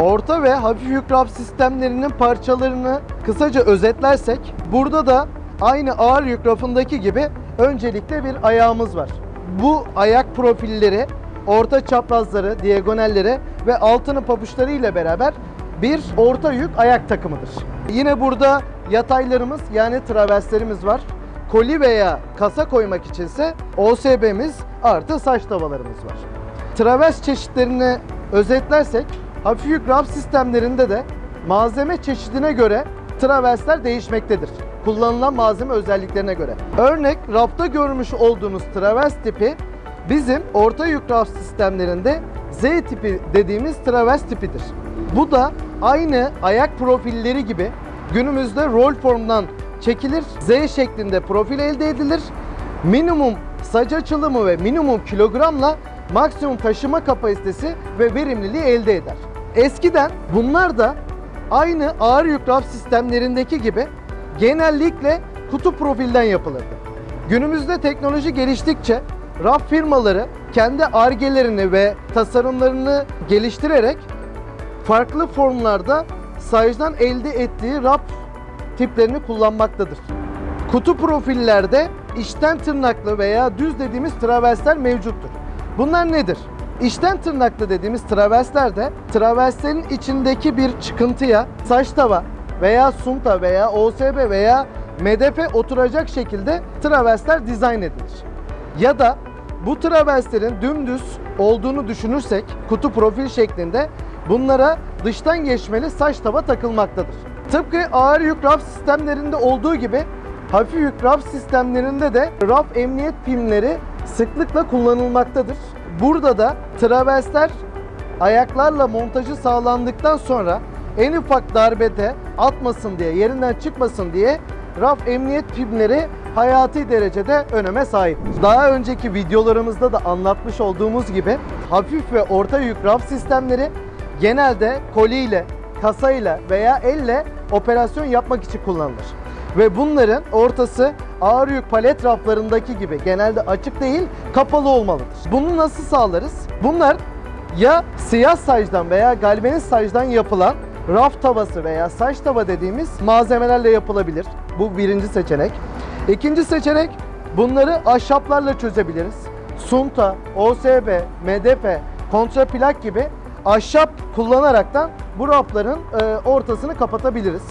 Orta ve hafif yük raf sistemlerinin parçalarını kısaca özetlersek burada da aynı ağır yük rafındaki gibi öncelikle bir ayağımız var. Bu ayak profilleri orta çaprazları, diagonalleri ve altını pabuçları ile beraber bir orta yük ayak takımıdır. Yine burada yataylarımız yani traverslerimiz var. Koli veya kasa koymak içinse OSB'miz artı saç tavalarımız var. Travers çeşitlerini özetlersek hafif yük raf sistemlerinde de malzeme çeşidine göre traversler değişmektedir. Kullanılan malzeme özelliklerine göre. Örnek rafta görmüş olduğunuz travers tipi bizim orta yük raf sistemlerinde Z tipi dediğimiz travers tipidir. Bu da aynı ayak profilleri gibi günümüzde roll formdan çekilir, Z şeklinde profil elde edilir. Minimum saç açılımı ve minimum kilogramla maksimum taşıma kapasitesi ve verimliliği elde eder. Eskiden bunlar da aynı ağır yük raf sistemlerindeki gibi genellikle kutu profilden yapılırdı. Günümüzde teknoloji geliştikçe raf firmaları kendi argelerini ve tasarımlarını geliştirerek farklı formlarda sajdan elde ettiği raf tiplerini kullanmaktadır. Kutu profillerde içten tırnaklı veya düz dediğimiz traversler mevcuttur. Bunlar nedir? İçten tırnaklı dediğimiz traverslerde traverslerin içindeki bir çıkıntıya saç tava veya sunta veya OSB veya MDF oturacak şekilde traversler dizayn edilir. Ya da bu traverslerin dümdüz olduğunu düşünürsek kutu profil şeklinde bunlara dıştan geçmeli saç tava takılmaktadır. Tıpkı ağır yük raf sistemlerinde olduğu gibi hafif yük raf sistemlerinde de raf emniyet pimleri sıklıkla kullanılmaktadır. Burada da traversler ayaklarla montajı sağlandıktan sonra en ufak darbede atmasın diye, yerinden çıkmasın diye raf emniyet pimleri hayati derecede öneme sahiptir. Daha önceki videolarımızda da anlatmış olduğumuz gibi hafif ve orta yük raf sistemleri genelde koliyle, kasayla veya elle operasyon yapmak için kullanılır. Ve bunların ortası ağır yük palet raflarındaki gibi genelde açık değil, kapalı olmalıdır. Bunu nasıl sağlarız? Bunlar ya siyah sacdan veya galvaniz sacdan yapılan raf tavası veya saç tava dediğimiz malzemelerle yapılabilir. Bu birinci seçenek. İkinci seçenek bunları ahşaplarla çözebiliriz. Sunta, OSB, MDF, kontraplak gibi ahşap kullanaraktan bu rafların e, ortasını kapatabiliriz.